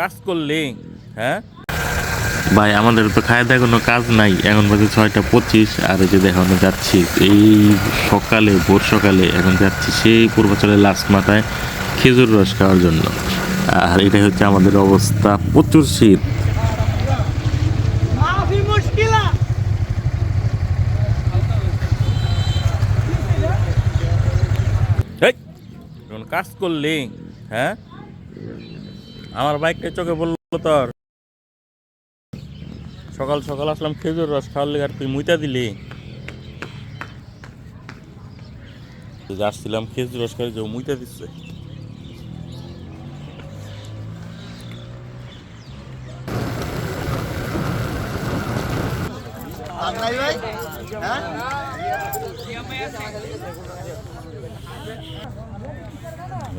কাজ করলে? হ্যাঁ? ভাই আমাদের তো খায় দেয় কোনো কাজ নাই। এখন বাজে ছয়টা পঁচিশ আর এই যে দেখো আমি যাচ্ছি এই সকালে ভোর সকালে এখন যাচ্ছি সেই পূর্বাচলের লাস্ট মাথায় খেজুর রস খাওয়ার জন্য। আর এটাই হচ্ছে আমাদের অবস্থা প্রচুর শীত। কাজ করলে? হ্যাঁ? আমার বাইকটা চোখে বলল তোর। সকাল সকাল আসলাম খেজুর রস খাওয়ার লেগে আর তুই মুইতা দিলি। আসছিলাম খেজুর রস খাওয়ার যে মুইতা দিচ্ছে।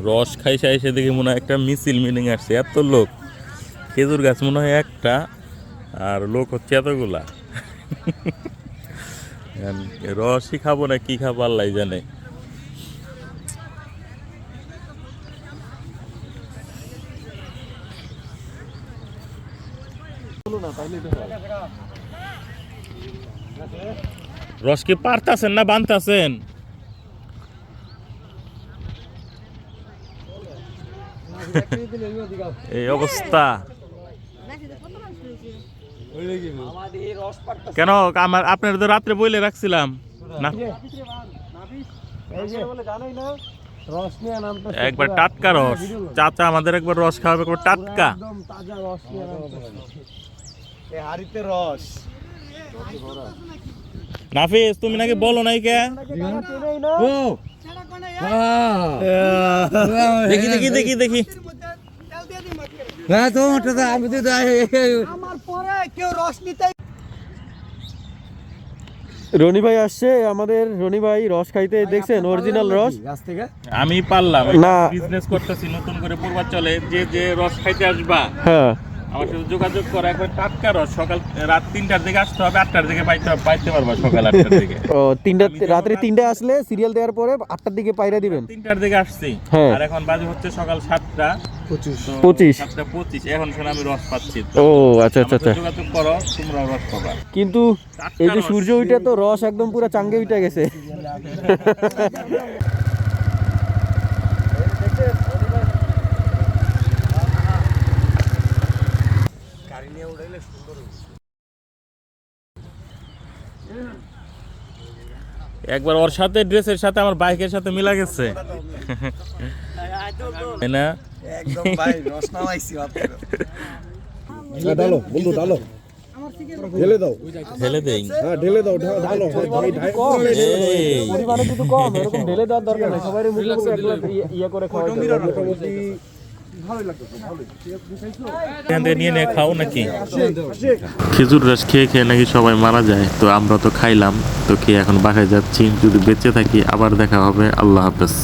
রস খাই সাই এসে দেখি মনে হয় একটা মিছিল মিটিং আসছে। এত লোক। খেজুর গাছ মনে হয় একটা, আর লোক হচ্ছে এতগুলা। রসই খাব না, কি খাব আল্লাহ জানে। রস কি পারতাছেন না বানতাছেন? এই অবস্থা। কেন আমার আপনার তো রাত্রে বইলে রাখছিলাম। না। রস নিয়ে নামটা একবার টাটকা রস। চাচা আমাদের একবার রস খাওয়াবে একবার টাটকা। রস নিয়ে এই হাড়িতে রস নাফিস তুমি নাকি বলো নাই কে? দেখি দেখি দেখি দেখি। হ্যাঁ তো আমি তো আমার পরে কেউ রস নিতে রনি ভাই আসছে আমাদের রনি ভাই রস খাইতে দেখছেন অরিজিনাল রস? আমি পারলাম না। বিজনেস করতেছি নতুন করে পূর্বাচলে যে যে রস খাইতে আসবা হ্যাঁ। আমার সাথে যোগাযোগ করা একবার টাটকা রস সকাল রাত তিনটার দিকে আসতে হবে আটটার দিকে পাইতে হবে- পাইতে পারবা সকাল আটটার দিকে। ও তিনটা রাত্রে তিনটা আসলে সিরিয়াল দেওয়ার পরে আটটার দিকে পাইরা দিবেন। তিনটার দিকে আসছি। হ্যাঁ। আর এখন বাজে হচ্ছে সকাল সাতটা। পঁচিশ। সাতটা পঁচিশ। এখন আমি রস পাচ্ছি। ও আচ্ছা আচ্ছা আচ্ছা। যোগাযোগ করো তোমরা রস পাবা। কিন্তু এই যে সূর্য উঠে তো রস একদম পুরো চাঙ্গে উঠে গেছে। একবার ওর সাথে ড্রেসের সাথে আমার বাইকের সাথে মিলা গেছে। না? একদম ভাই রস নামাইছি ডালো বন্ধু ডালো ঢেলে দাও। ঢেলে দেই। হ্যাঁ ঢেলে দাও ঢালো। কিন্তু কম এরকম ঢেলে দেওয়ার দরকার নেই। সবাই মুখে মুখে একলা ইয়ে- করে খাওয়া মোটামুটি এখান থেকে নিয়ে নিয়ে খাও নাকি? খেজুর রস খেয়ে খেয়ে নাকি সবাই মারা যায়। তো আমরা তো খাইলাম তো খেয়ে এখন বাসায় যাচ্ছি। যদি বেঁচে থাকি আবার দেখা হবে। আল্লাহ হাফেজ।